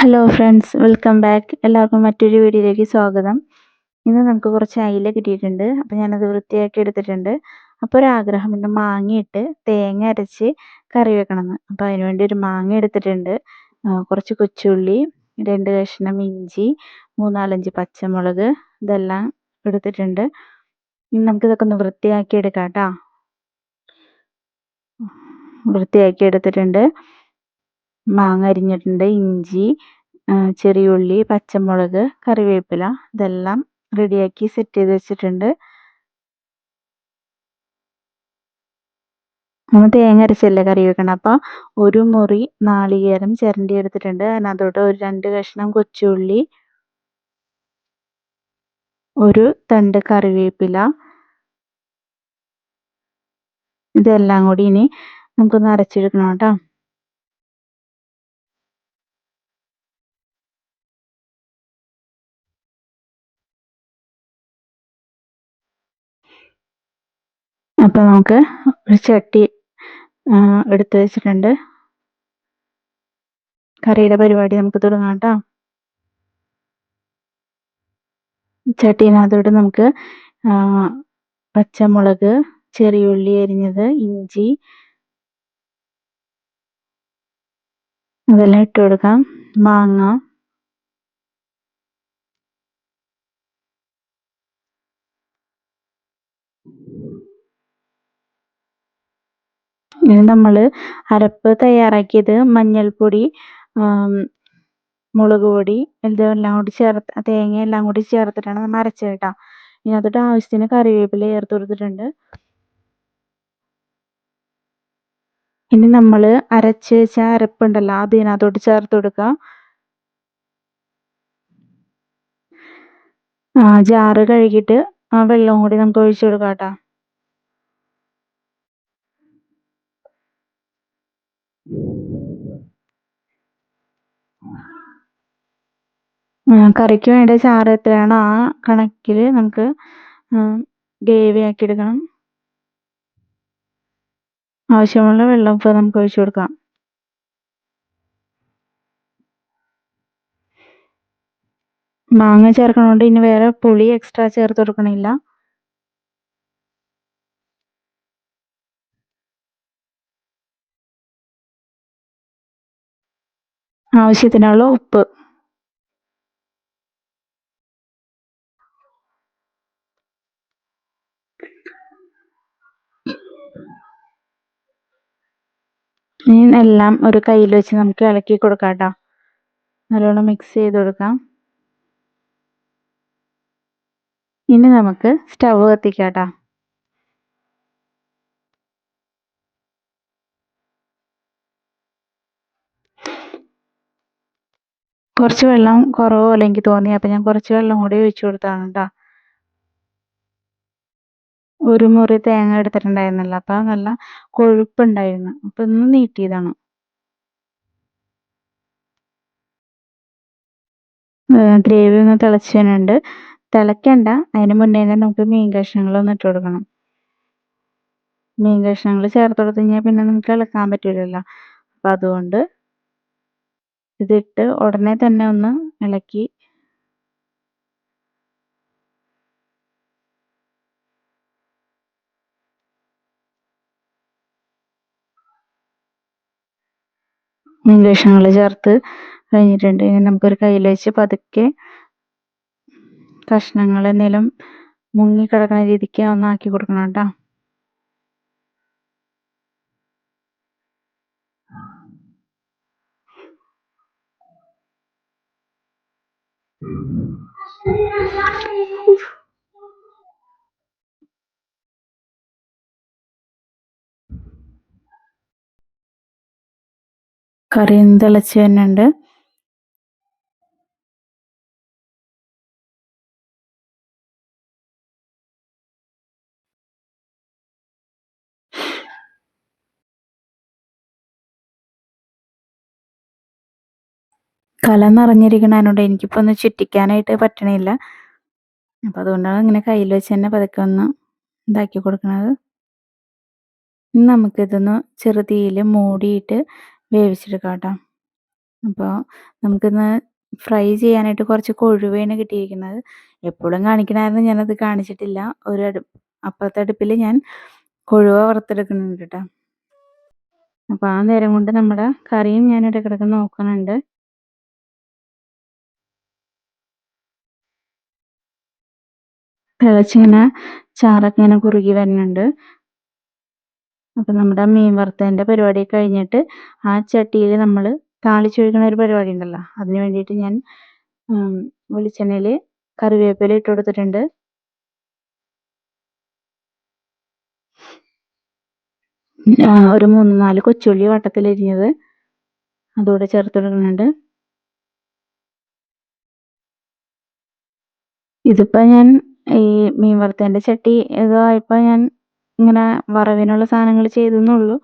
Hello friends welcome back എല്ലാവർക്കും മറ്റൊരു വീഡിയോയിലേക്ക് സ്വാഗതം. ഇന്ന് നമുക്ക് കുറച്ച് അയില കിട്ടിയിട്ടുണ്ട്. അപ്പോൾ ഞാനത് വൃത്തിയാക്കി എടുത്തിട്ടുണ്ട്. അപ്പോൾ ഒരാഗ്രഹം ഇന്ന് മാങ്ങയിട്ട് തേങ്ങ അരച്ച് കറി വെക്കണമെന്ന്. അപ്പോൾ അതിനുവേണ്ടി ഒരു മാങ്ങ എടുത്തിട്ടുണ്ട്. കുറച്ച് കൊച്ചുള്ളി രണ്ട് കഷ്ണം ഇഞ്ചി മൂന്നാലഞ്ച് പച്ചമുളക് ഇതെല്ലാം എടുത്തിട്ടുണ്ട്. ഇനി നമുക്കിതൊക്കെ ഒന്ന് വൃത്തിയാക്കി എടുക്കാം കേട്ടോ. വൃത്തിയാക്കി എടുത്തിട്ടുണ്ട്. മാങ്ങ അരിഞ്ഞിട്ടുണ്ട് ഇഞ്ചി ചെറിയ ഉള്ളി പച്ചമുളക് കറിവേപ്പില ഇതെല്ലാം റെഡിയാക്കി സെറ്റ് ചെയ്ത് വെച്ചിട്ടുണ്ട്. നമ്മൾ തേങ്ങ അരച്ചല്ലേ കറി വെക്കണം? അപ്പോൾ ഒരു മുറി നാളികേരം ചിരണ്ടി എടുത്തിട്ടുണ്ട്. അതിനകത്തോട്ട് ഒരു രണ്ട് കഷ്ണം കൊച്ചുള്ളി ഒരു തണ്ട് കറിവേപ്പില. ഇതെല്ലാം കൂടി ഇനി നമുക്കൊന്ന് അരച്ചെടുക്കണം കേട്ടോ. അപ്പോൾ നമുക്ക് ഒരു ചട്ടി എടുത്തു വെച്ചിട്ടുണ്ട്. കറിയുടെ പരിപാടി നമുക്ക് തുടങ്ങാം കേട്ടോ. ചട്ടീനകത്തോട്ട് നമുക്ക് പച്ചമുളക് ചെറിയുള്ളി അരിഞ്ഞത് ഇഞ്ചി അതെല്ലാം ഇട്ട് കൊടുക്കാം. മാങ്ങ ഇനി നമ്മൾ അരപ്പ് തയ്യാറാക്കിയത് മഞ്ഞൾപ്പൊടി മുളക് പൊടി ഇതെല്ലാം കൂടി ചേർത്ത് തേങ്ങ എല്ലാം കൂടി ചേർത്തിട്ടാണ് നമ്മൾ അരച്ചത് കേട്ടോ. ഇനി അതിട്ട് ആവശ്യത്തിന് കറിവേപ്പില ചേർത്ത് കൊടുത്തിട്ടുണ്ട്. ഇനി നമ്മൾ അരച്ച് വെച്ച അരപ്പുണ്ടല്ലോ അത് ഇതിനകത്തോട്ട് ചേർത്ത് കൊടുക്കുക. ജാറ് കഴുകിയിട്ട് ആ വെള്ളവും കൂടി നമുക്ക് ഒഴിച്ചു കൊടുക്കാം കേട്ടോ. കറിക്ക് വേണ്ട ചാറ് എത്രയാണോ ആ കണക്കിൽ നമുക്ക് ഗ്രേവി ആക്കി എടുക്കണം. ആവശ്യമുള്ള വെള്ളം ഇപ്പോൾ നമുക്ക് ഒഴിച്ചു കൊടുക്കാം. മാങ്ങ ചേർക്കണോണ്ട് ഇനി വേറെ പുളി എക്സ്ട്രാ ചേർത്ത് കൊടുക്കണില്ല. ആവശ്യത്തിനുള്ള ഉപ്പ്. ഇനി എല്ലാം ഒരു കയ്യിൽ വെച്ച് നമുക്ക് ഇളക്കി കൊടുക്കാം കേട്ടോ. നല്ലോണം മിക്സ് ചെയ്ത് കൊടുക്കാം. ഇനി നമുക്ക് സ്റ്റവ് കത്തിക്കാം കേട്ടോ. കുറച്ച് വെള്ളം കുറവ് പോലെ എനിക്ക് തോന്നി അപ്പം ഞാൻ കുറച്ച് വെള്ളം കൂടി ഒഴിച്ചു കൊടുത്താണ് കേട്ടോ. ഒരു മുറി തേങ്ങ എടുത്തിട്ടുണ്ടായിരുന്നല്ലോ അപ്പം നല്ല കൊഴുപ്പുണ്ടായിരുന്നു. അപ്പം ഒന്ന് നീട്ടിയതാണ്. ഗ്രേവി ഒന്ന് തിളച്ച് തിളയ്ക്കണ്ട അതിന് മുന്നേ തന്നെ നമുക്ക് മീൻ കഷ്ണങ്ങളൊന്ന് ഇട്ട് കൊടുക്കണം. മീൻ കഷ്ണങ്ങൾ ചേർത്ത് കൊടുത്തു കഴിഞ്ഞാൽ പിന്നെ നമുക്ക് ഇളക്കാൻ പറ്റില്ലല്ലോ അപ്പം അതുകൊണ്ട് ഇതിട്ട് ഉടനെ തന്നെ ഒന്ന് ഇളക്കി മീൻ ചേർത്ത് കഴിഞ്ഞിട്ടുണ്ട്. ഇനി നമുക്കൊരു കയ്യിൽ വെച്ച് പതുക്കെ കഷ്ണങ്ങൾ എന്തെങ്കിലും മുങ്ങിക്കിടക്കുന്ന രീതിക്ക് ഒന്ന് ആക്കി കൊടുക്കണം കേട്ടോ. കറി തിളച്ച് വരുന്നുണ്ട്. കല നിറഞ്ഞിരിക്കണതിനോട് എനിക്കിപ്പോൾ ഒന്ന് ചുറ്റിക്കാനായിട്ട് പറ്റണില്ല. അപ്പോൾ അതുകൊണ്ടാണ് ഇങ്ങനെ കയ്യിൽ വെച്ച് തന്നെ പതുക്കെ ഒന്ന് ഇതാക്കി കൊടുക്കണത്. നമുക്കിതൊന്ന് ചെറുതീയിൽ മൂടിയിട്ട് വേവിച്ചെടുക്കാം കേട്ടോ അപ്പോൾ നമുക്കിന്ന് ഫ്രൈ ചെയ്യാനായിട്ട് കുറച്ച് കൊഴുവയാണ് കിട്ടിയിരിക്കുന്നത്. എപ്പോഴും കാണിക്കണമായിരുന്നു ഞാനത് കാണിച്ചിട്ടില്ല. ഒരു അടുപ്പ് അപ്പുറത്തെ അടുപ്പിൽ ഞാൻ കൊഴുവ വറുത്തെടുക്കുന്നുണ്ട് കേട്ടോ അപ്പോൾ ആ നേരം കൊണ്ട് നമ്മുടെ കറിയും ഞാൻ ഇടക്കിടക്ക് നോക്കുന്നുണ്ട്. തിളച്ചിങ്ങനെ ചാറൊക്കെ ഇങ്ങനെ കുറുകി വരുന്നുണ്ട്. അപ്പം നമ്മുടെ മീൻ വറുത്തതിന്റെ പരിപാടി കഴിഞ്ഞിട്ട് ആ ചട്ടിയിൽ നമ്മൾ താളിച്ചൊഴിക്കണ ഒരു പരിപാടി ഉണ്ടല്ലോ. അതിന് വേണ്ടിയിട്ട് ഞാൻ വെളിച്ചെണ്ണയിൽ കറിവേപ്പില ഇട്ട് കൊടുത്തിട്ടുണ്ട്. ഒരു മൂന്ന് നാല് കൊച്ചുള്ളി വട്ടത്തിലരിഞ്ഞത് അതുകൂടെ ചേർത്ത് കൊടുക്കുന്നുണ്ട്. ഇതിപ്പോൾ ഞാൻ ഈ മീൻ വറുത്തതിന്റെ ചട്ടി ഇതായപ്പോൾ ഞാൻ ഇങ്ങനെ വറവിനുള്ള സാധനങ്ങൾ ചെയ്തെന്നുള്ളൂ.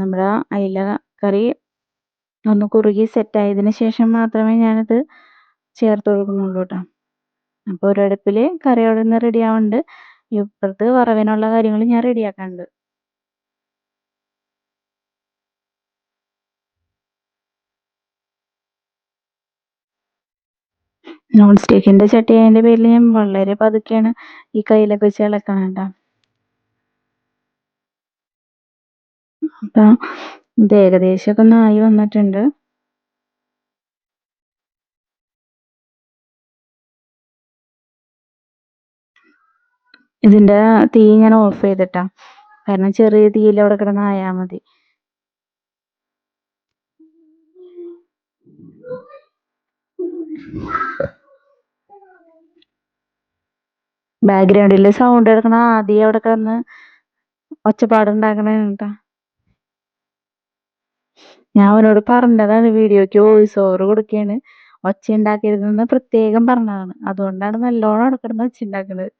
നമ്മുടെ അയില കറി ഒന്ന് കുറുകി സെറ്റായതിന് ശേഷം മാത്രമേ ഞാനത് ചേർത്ത് കൊടുക്കുന്നുള്ളൂ കേട്ടോ. അപ്പോൾ ഒരടുപ്പിൽ കറി അവിടെ നിന്ന് റെഡി ആവുന്നുണ്ട് ഇപ്പുറത്ത് വറവിനുള്ള കാര്യങ്ങൾ ഞാൻ റെഡിയാക്കാനുണ്ട് നോൺ സ്റ്റിക്കിന്റെ ചട്ടി ആയതിന്റെ പേരിൽ ഞാൻ വളരെ പതുക്കെയാണ് ഈ കയ്യിലൊക്കെ വെച്ച് ഇളക്കണം അപ്പം ഇത് ഏകദേശമൊക്കെ ഒന്ന് ആയി വന്നിട്ടുണ്ട്. ഇതിന്റെ തീ ഞാൻ ഓഫ് ചെയ്തിട്ടാ. കാരണം ചെറിയ തീയിൽ അവിടെ കിടന്ന് ആയാൽ മതി. ബാക്ക്ഗ്രൗണ്ടിൽ സൗണ്ട് എടുക്കണ ആദ്യം അവിടെ കിടന്ന് ഒച്ചപ്പാടുണ്ടാക്കണ കേട്ടാ. ഞാൻ അവനോട് പറഞ്ഞതാണ് വീഡിയോയ്ക്ക് വോയിസ് ഓവർ കൊടുക്കുകയാണ് ഒച്ച ഉണ്ടാക്കരുതെന്ന് പ്രത്യേകം പറഞ്ഞതാണ്. അതുകൊണ്ടാണ് നല്ലോണം അവിടെ കിടന്ന് ഒച്ച ഉണ്ടാക്കുന്നത്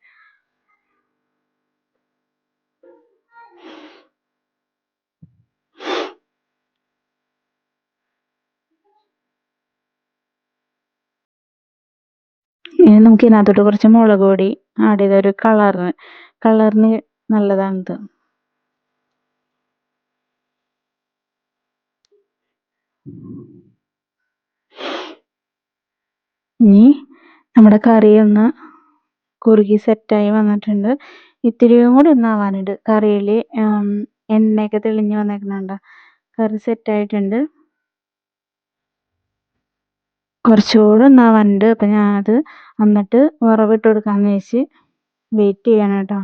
ഇനി നമുക്ക് ഇതിനകത്തോട്ട് കുറച്ച് മുളക് പൊടി ആഡ് ചെയ്ത ഒരു കളറിന് കളറിന് നല്ലതാണിത്. ഇനി നമ്മുടെ കറി ഒന്ന് കുറുകി സെറ്റായി വന്നിട്ടുണ്ട്. ഇത്തിരിയും കൂടി ഒന്ന് ആവാനുണ്ട്. കറിയിൽ എണ്ണയൊക്കെ തെളിഞ്ഞ് വന്നേക്കുന്നുണ്ട്. കറി സെറ്റായിട്ടുണ്ട് കുറച്ചുകൂടെ ഒന്ന് ആവാനുണ്ട്. അപ്പം ഞാനത് എന്നിട്ട് വറവിട്ട് കൊടുക്കാമെന്ന് വെച്ച് വെയിറ്റ് ചെയ്യണം കേട്ടോ.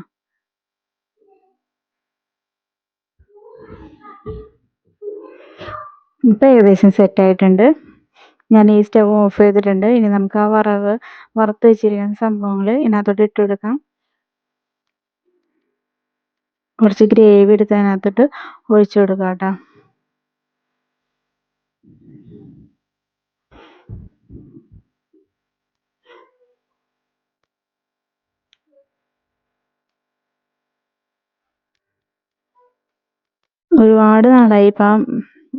ഇപ്പം ഏകദേശം സെറ്റായിട്ടുണ്ട് ഞാൻ ഈ സ്റ്റവ് ഓഫ് ചെയ്തിട്ടുണ്ട്. ഇനി നമുക്ക് ആ വറവ് വറുത്ത് വെച്ചിരിക്കുന്ന സംഭവങ്ങൾ ഇതിനകത്തോട്ട് ഇട്ട് കൊടുക്കാം. കുറച്ച് ഗ്രേവി എടുത്ത് അതിനകത്തോട്ട് ഒഴിച്ചു കൊടുക്കാം കേട്ടോ. ഒരുപാട് നാളായി ഇപ്പം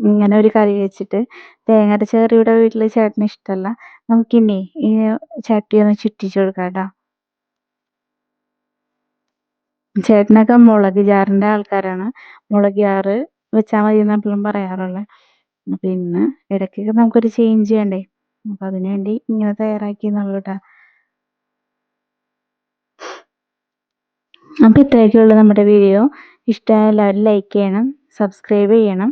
ഇങ്ങനെ ഒരു കറി വെച്ചിട്ട് തേങ്ങയുടെ അരച്ച ഇവിടെ വീട്ടിൽ ചേട്ടന് ഇഷ്ടമല്ല നമുക്കിനി ഈ ചട്ടി ഒന്ന് ചുറ്റിച്ചു കൊടുക്കാം കേട്ടോ. ചേട്ടനൊക്കെ മുളക് ജാറിന്റെ ആൾക്കാരാണ്. മുളക് ജാറ് വെച്ചാൽ മതി എന്ന് എപ്പോഴും പറയാറുള്ളത് അപ്പം ഇന്ന് ഇടയ്ക്കൊക്കെ നമുക്കൊരു ചേഞ്ച് ചെയ്യണ്ടേ. അപ്പം അതിനുവേണ്ടി ഇങ്ങനെ തയ്യാറാക്കി എന്നുള്ളൂ കേട്ടോ. അപ്പോൾ ഇത്രയൊക്കെയുള്ളൂ നമ്മുടെ വീഡിയോ. ഇഷ്ടമായ എല്ലാവരും ലൈക്ക് ചെയ്യണം സബ്സ്ക്രൈബ് ചെയ്യണം.